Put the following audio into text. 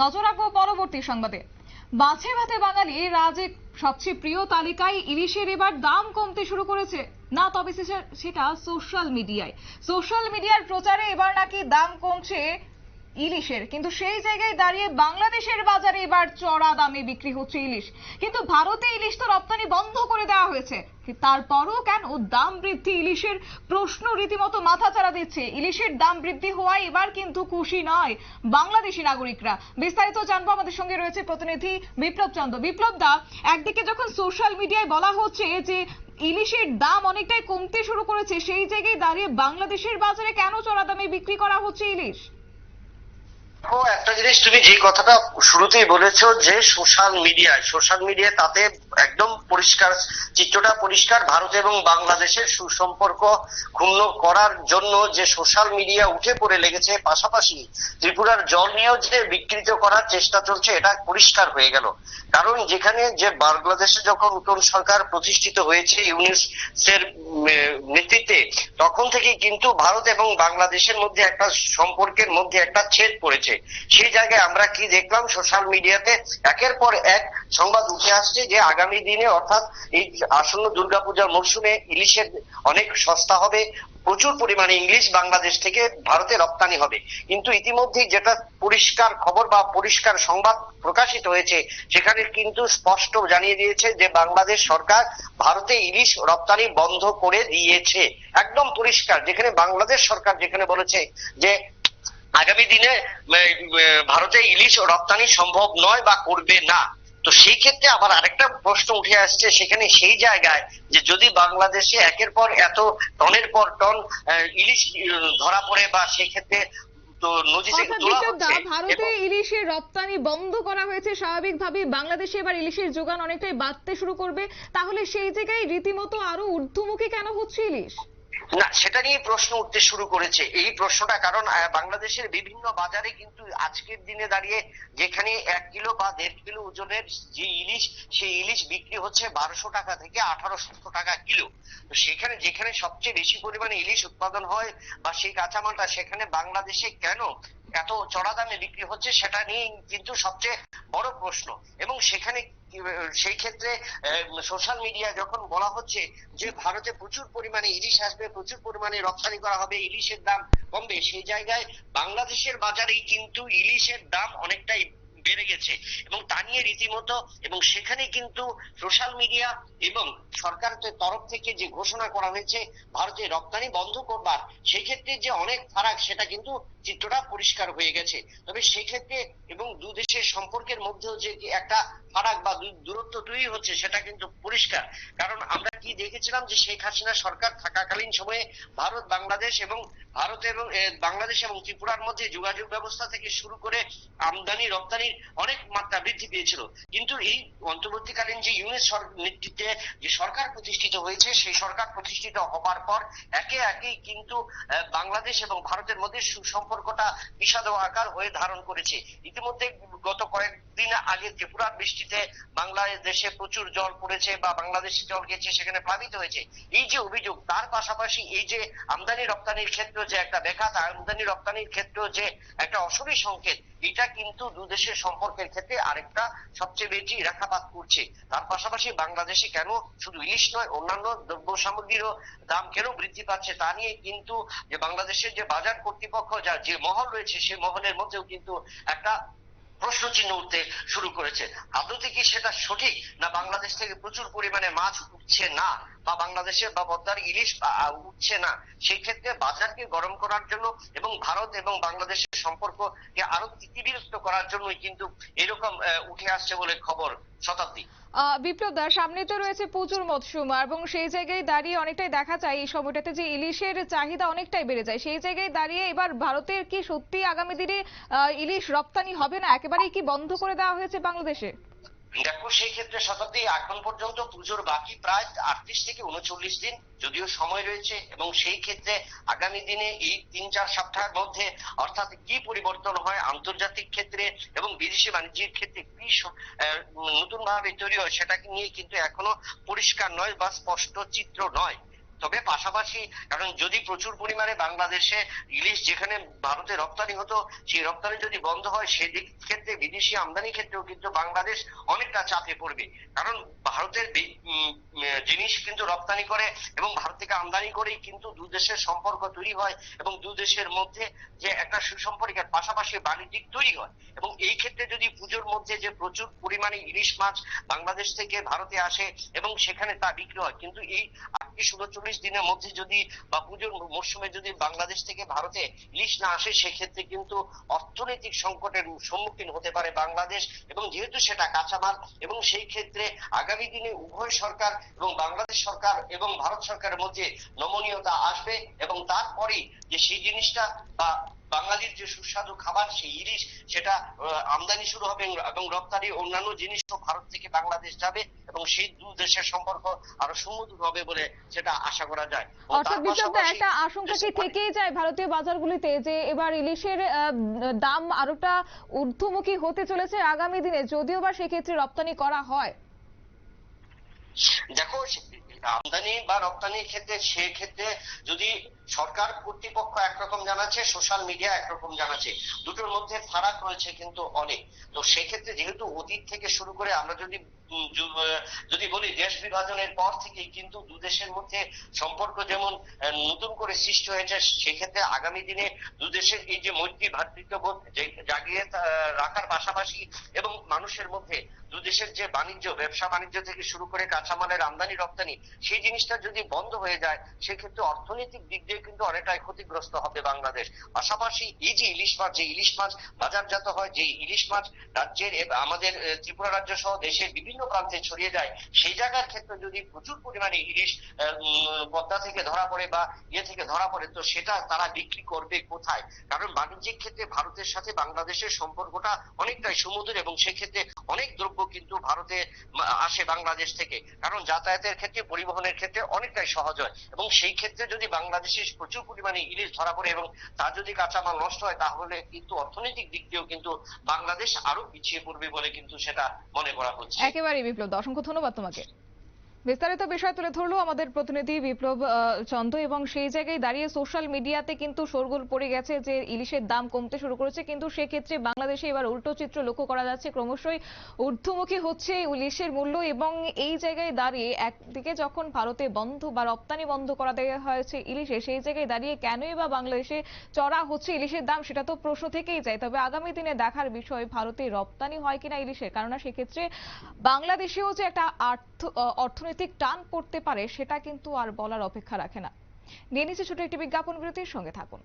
নজর রাখব পরবর্তী সংবাদে। মাছে ভাতে বাঙালি রাজে সবচেয়ে প্রিয় তালিকায় ইলিশের এবার দাম কমতে শুরু করেছে। না, তবে সেটা সোশ্যাল মিডিয়ায় সোশ্যাল মিডিয়ার প্রচারে এবার নাকি দাম কমছে ইলিশের। কিন্তু সেই জায়গায় দাঁড়িয়ে বাংলাদেশের বাজারে এবার চড়া দামে বিক্রি হচ্ছে ইলিশ। কিন্তু ভারতে ইলিশ তো রপ্তানি বন্ধ করে দেওয়া হয়েছে। তারপরও কেন দাম বৃদ্ধি ইলিশের? প্রশ্ন রীতিমতো মাথাচাড়া দিচ্ছে। ইলিশের দাম বৃদ্ধি হওয়ায় এবার কিন্তু খুশি নয় বাংলাদেশি নাগরিকরা। বিস্তারিত জানব আমাদের সঙ্গে রয়েছে প্রতিনিধি বিপ্লব চন্দ্র। বিপ্লব দা, একদিকে যখন সোশ্যাল মিডিয়ায় বলা হচ্ছে যে ইলিশের দাম অনেকটাই কমতে শুরু করেছে, সেই জায়গায় দাঁড়িয়ে বাংলাদেশের বাজারে কেন চড়া দামে বিক্রি করা হচ্ছে ইলিশ? দেখো একটা জিনিস তুমি যে কথাটা শুরুতেই বলেছ যে সোশ্যাল মিডিয়ায়, সোশ্যাল মিডিয়া তাতে একদম পরিষ্কার চিত্রটা পরিষ্কার ভারত এবং বাংলাদেশের সুসম্পর্ক ক্ষুণ্ণ করার জন্য যে সোশ্যাল মিডিয়া উঠে পড়ে লেগেছে, পাশাপাশি ত্রিপুরার জল নিয়েও যে বিকৃত করার চেষ্টা চলছে, এটা পরিষ্কার হয়ে গেল। কারণ যেখানে যে বাংলাদেশে যখন নতুন সরকার প্রতিষ্ঠিত হয়েছে ইউনিসের নেতৃত্বে, তখন থেকে কিন্তু ভারত এবং বাংলাদেশের মধ্যে একটা সম্পর্কের মধ্যে একটা ছেদ পড়েছে। সেই জায়গায় আমরা কি দেখলাম? সোশ্যাল মিডিয়াতে একের পর এক সংবাদ উঠে আসছে যে আগামী দিনে অর্থাৎ এই আসন্ন দুর্গাপূজার মরশুমে ইলিশের অনেক সস্তা হবে, প্রচুর পরিমাণে ইংলিশ বাংলাদেশ থেকে ভারতে রপ্তানি হবে। কিন্তু ইতিমধ্যেই যেটা পরিষ্কার খবর বা পরিষ্কার সংবাদ প্রকাশিত হয়েছে, সেখানে কিন্তু স্পষ্ট জানিয়ে দিয়েছে যে বাংলাদেশ সরকার ভারতে ইলিশ রপ্তানি বন্ধ করে দিয়েছে। একদম পরিষ্কার, যেখানে বাংলাদেশ সরকার যেখানে বলেছে যে আগামী দিনে ভারতে ইলিশ রপ্তানি সম্ভব নয় বা করবে না। তো সেই ক্ষেত্রে আবার আরেকটা প্রশ্ন উঠে আসছে সেখানে সেই জায়গায় যে যদি বাংলাদেশে একের পর এত টনের পর টন ইলিশ ধরা পড়ে বা সেই ক্ষেত্রে তো নদী থেকে অর্থাৎ তোলা বিপ্লব দা হচ্ছে ভারতে ইলিশের রপ্তানি বন্ধ করা হয়েছে স্বাভাবিকভাবে বাংলাদেশে এবার ইলিশের যোগান অনেকটাই বাড়তে শুরু করবে। তাহলে সেই জায়গায় রীতিমতো আরও ঊর্ধ্বমুখী কেন হচ্ছে ইলিশ? না, সেটা নিয়ে প্রশ্ন উঠতে শুরু করেছে। এই প্রশ্নটা কারণ বাংলাদেশের বিভিন্ন বাজারে কিন্তু আজকের দিনে দাঁড়িয়ে যেখানে এক কিলো বা দেড় কিলো ওজনের যে ইলিশ, সেই ইলিশ বিক্রি হচ্ছে বারোশো টাকা থেকে আঠারোশো টাকা কিলো। তো সেখানে, যেখানে সবচেয়ে বেশি পরিমাণে ইলিশ উৎপাদন হয় বা সেই কাঁচামালটা, সেখানে বাংলাদেশে কেন এত চড়া দামে বিক্রি হচ্ছে সেটা নিয়ে কিন্তু সবচেয়ে বড় প্রশ্ন। এবং সেখানে সেই ক্ষেত্রে সোশ্যাল মিডিয়া যখন বলা হচ্ছে যে ভারতে প্রচুর পরিমাণে ইলিশ আসবে, প্রচুর পরিমাণে রপ্তানি করা হবে, ইলিশের দাম কমবে, সেই জায়গায় বাংলাদেশের বাজারেই কিন্তু ইলিশের দাম অনেকটাই বেড়ে গেছে। এবং তা নিয়ে রীতিমতো এবং সেখানে কিন্তু সোশ্যাল মিডিয়া এবং সরকারের তরফ থেকে যে ঘোষণা করা হয়েছে, ভারতে রপ্তানি বন্ধ করবার সেক্ষেত্রে যে অনেক ফারাক, সেটা কিন্তু চিত্রটা পরিষ্কার হয়ে গেছে। তবে সেই ক্ষেত্রে এবং দু দেশের সম্পর্কের মধ্যেও যে একটা ফারাক বা দূরত্ব তৈরি হচ্ছে, সেটা কিন্তু পরিষ্কার। কারণ আমরা কি দেখেছিলাম যে শেখ হাসিনা সরকার থাকাকালীন সময়ে ভারত, বাংলাদেশ এবং ভারত এবং বাংলাদেশ এবং ত্রিপুরার মধ্যে যোগাযোগ ব্যবস্থা থেকে শুরু করে আমদানি, রপ্তানির অনেক মাত্রা বৃদ্ধি পেয়েছিল। কিন্তু এই অন্তর্বর্তীকালীন যে ইউনিট নেতৃত্বে যে সরকার প্রতিষ্ঠিত হয়েছে, সেই সরকার প্রতিষ্ঠিত হবার পর একে একেই কিন্তু বাংলাদেশ এবং ভারতের মধ্যে সুসম্পর্কটা বিষাদ আকার হয়ে ধারণ করেছে। ইতিমধ্যে গত কয়েকদিন আগে ত্রিপুরার বৃষ্টিতে বাংলাদেশে প্রচুর জল পড়েছে বা বাংলাদেশে জল গেছে, সেখানে প্লাবিত হয়েছে। এই যে অভিযোগ, তার পাশাপাশি এই যে আমদানি রপ্তানির ক্ষেত্রে যে একটা ব্যাঘাত আমদানি রপ্তানির ক্ষেত্রেও যে একটা অশুভ সংকেত এটা কিন্তু দু দেশের সম্পর্কের ক্ষেত্রে আরেকটা সবচেয়ে বেশি রেখাপাত করছে। তার পাশাপাশি বাংলাদেশে কেন শুধু ইলিশ নয়, অন্যান্য দ্রব্য সামগ্রীরও দাম কেন বৃদ্ধি পাচ্ছে তা নিয়ে কিন্তু যে বাংলাদেশের যে বাজার কর্তৃপক্ষ, যার যে মহল রয়েছে সেই মহলের মধ্যেও কিন্তু একটা প্রশ্ন চিহ্ন উঠতে শুরু করেছে। আদতে কি সেটা সঠিক? না বাংলাদেশ থেকে প্রচুর পরিমাণে মাছ উঠছে না? বা বাংলাদেশের বা পদ্মার ইলিশ উঠছে না। সেই ক্ষেত্রে বাজারকে গরম করার জন্য এবং ভারত এবং বাংলাদেশের সম্পর্ককে আরও তিতিবিরক্ত করার জন্যই কিন্তু এরকম উঠে আসছে বলে খবর শতাব্দী। বিপ্লব দা, সামনে তো রয়েছে প্রচুর মৎস্যম এবং সেই জায়গায় দাঁড়িয়ে অনেকটাই দেখা যায় এই সময়টাতে যে ইলিশের চাহিদা অনেকটাই বেড়ে যায়। সেই জায়গায় দাঁড়িয়ে এবার ভারতের কি সত্যি আগামী দিনে ইলিশ রপ্তানি হবে না? একেবারেই কি বন্ধ করে দেওয়া হয়েছে বাংলাদেশে? দেখো, সেই ক্ষেত্রে শতাব্দী এখন পর্যন্ত পুজোর বাকি প্রায় আটত্রিশ থেকে উনচল্লিশ দিন যদিও সময় রয়েছে এবং সেই ক্ষেত্রে আগামী দিনে এই তিন চার সপ্তাহের মধ্যে অর্থাৎ কি পরিবর্তন হয় আন্তর্জাতিক ক্ষেত্রে এবং বিদেশি বাণিজ্যের ক্ষেত্রে কি নতুন ভাবে তৈরি হয় সেটাকে নিয়ে কিন্তু এখনও পরিষ্কার নয় বা স্পষ্ট চিত্র নয়। তবে পাশাপাশি, কারণ যদি প্রচুর পরিমাণে বাংলাদেশে ইলিশ যেখানে ভারতে রপ্তানি হতো, সেই রপ্তানি যদি বন্ধ হয়, সেদিক ক্ষেত্রে বিদেশি আমদানি ক্ষেত্রেও কিন্তু বাংলাদেশ অনেকটা চাপে পড়বে। কারণ ভারতের জিনিস কিন্তু রপ্তানি করে এবং ভারত থেকে আমদানি করেই কিন্তু দু দেশের সম্পর্ক তৈরি হয় এবং দু দেশের মধ্যে যে একটা সুসম্পর্কের পাশাপাশি বাণিজ্যিক তৈরি হয়। এবং এই ক্ষেত্রে যদি পুজোর মধ্যে যে প্রচুর পরিমাণে ইলিশ মাছ বাংলাদেশ থেকে ভারতে আসে এবং সেখানে তা বিক্রি হয়, কিন্তু এই আটত্রিশ উনচল্লিশ দিনের মধ্যে যদি বা পুজোর মরশুমে যদি বাংলাদেশ থেকে ভারতে ইলিশ না আসে, সেক্ষেত্রে কিন্তু অর্থনৈতিক সংকটের সম্মুখীন হতে পারে বাংলাদেশ। এবং যেহেতু সেটা কাঁচামাল, এবং সেই ক্ষেত্রে আগামী দিনে উভয় সরকার এবং বাংলাদেশ সরকার এবং ভারত সরকারের মধ্যে নমনীয়তা আসবে এবং তারপরেই যে সেই জিনিসটা বা বাঙালির যে সুস্বাদু খাবার সেই ইলিশ সেটা আমদানি শুরু হবে এবং রপ্তানি অন্যান্য জিনিসও ভারত থেকে বাংলাদেশ যাবে এবং সেই দু দেশের সম্পর্ক আরও সুমধুর হবে বলে সেটা আশা করা যায়। অর্থাৎ পাশাপাশি একটা আশঙ্কা কি থেকেই যায় ভারতীয় বাজারগুলিতে যে এবার ইলিশের দাম আরোটা ঊর্ধ্বমুখী হতে চলেছে আগামী দিনে যদিও বা সেক্ষেত্রে রপ্তানি করা হয়। দেখো আমদানি বা রপ্তানির ক্ষেত্রে সেক্ষেত্রে যদি সরকার কর্তৃপক্ষ একরকম জানাচ্ছে সোশ্যাল মিডিয়া একরকম জানাচ্ছে, দুটোর মধ্যে ফারাক রয়েছে কিন্তু অনেক। তো সেক্ষেত্রে যেহেতু অতীত থেকে শুরু করে আমরা যদি যদি বলি দেশ বিভাজনের পর থেকেই কিন্তু দু দেশের মধ্যে সম্পর্ক যেমন নতুন করে সৃষ্টি হয়েছে, সেক্ষেত্রে আগামী দিনে দু দেশের এই যে মৈত্রী ভ্রাতৃত্ববোধ জাগিয়ে রাখার পাশাপাশি এবং মানুষের মধ্যে দু দেশের যে বাণিজ্য, ব্যবসা বাণিজ্য থেকে শুরু করে কাঁচামালের আমদানি রপ্তানি সেই জিনিসটা যদি বন্ধ হয়ে যায়, সেক্ষেত্রে অর্থনৈতিক দিক দিয়ে কিন্তু অনেকটাই ক্ষতিগ্রস্ত হবে বাংলাদেশ। পাশাপাশি এই যে ইলিশ মাছ, যে ইলিশ মাছ বাজারজাত হয়, যে ইলিশ মাছ রাজ্যের আমাদের ত্রিপুরা রাজ্য সহ দেশের বিভিন্ন প্রান্তে ছড়িয়ে যায়, সেই জায়গার ক্ষেত্রে যদি প্রচুর পরিমাণে ইলিশ পদ্মা থেকে ধরা পড়ে বা ইয়ে থেকে ধরা পড়ে, তো সেটা তারা বিক্রি করবে কোথায়? কারণ বাণিজ্যিক ক্ষেত্রে ভারতের সাথে বাংলাদেশের সম্পর্কটা অনেকটাই সুমধুর এবং সেক্ষেত্রে অনেক দ্রব্য কিন্তু ভারতে আসে বাংলাদেশ থেকে। কারণ যাতায়াতের ক্ষেত্রে পরিবহনের ক্ষেত্রে অনেকটাই সহজ হয়। এবং সেই ক্ষেত্রে যদি বাংলাদেশে প্রচুর পরিমাণে ইলিশ ধরা পড়ে এবং তা যদি কাঁচামাল নষ্ট হয়, তাহলে কিন্তু অর্থনৈতিক দিক দিয়েও কিন্তু বাংলাদেশ আরও পিছিয়ে পড়বে বলে কিন্তু সেটা মনে করা হচ্ছে। একেবারে বিপ্লব অসংখ্য ধন্যবাদ তোমাকে। বিস্তারিত বিষয় তুলে ধরলো আমাদের প্রতিনিধি বিপ্লব চন্দ এবং সেই জায়গায় দাঁড়িয়ে সোশ্যাল মিডিয়াতে কিন্তু শোরগোল পড়ে গেছে যে ইলিশের দাম কমতে শুরু করেছে। কিন্তু সেক্ষেত্রে বাংলাদেশে এবার উল্টো চিত্র লক্ষ্য করা যাচ্ছে। ক্রমশই ঊর্ধ্বমুখী হচ্ছে ইলিশের মূল্য এবং এই জায়গায় দাঁড়িয়ে একদিকে যখন ভারতে বন্ধ বা রপ্তানি বন্ধ করা দেওয়া হয়েছে ইলিশে, সেই জায়গায় দাঁড়িয়ে কেনই বা বাংলাদেশে চড়া হচ্ছে ইলিশের দাম সেটা তো প্রশ্ন থেকেই যায়। তবে আগামী দিনে দেখার বিষয়, ভারতে রপ্তানি হয় কিনা ইলিশের? কেননা সেক্ষেত্রে বাংলাদেশেও যে একটা আর্থ- আহ, অর্থনৈতিক টান পড়তে পারে সেটা কিন্তু আর বলার অপেক্ষা রাখে না। নিয়ে নিচ্ছে ছোট একটি বিজ্ঞাপন বিরতির সঙ্গে থাকুন।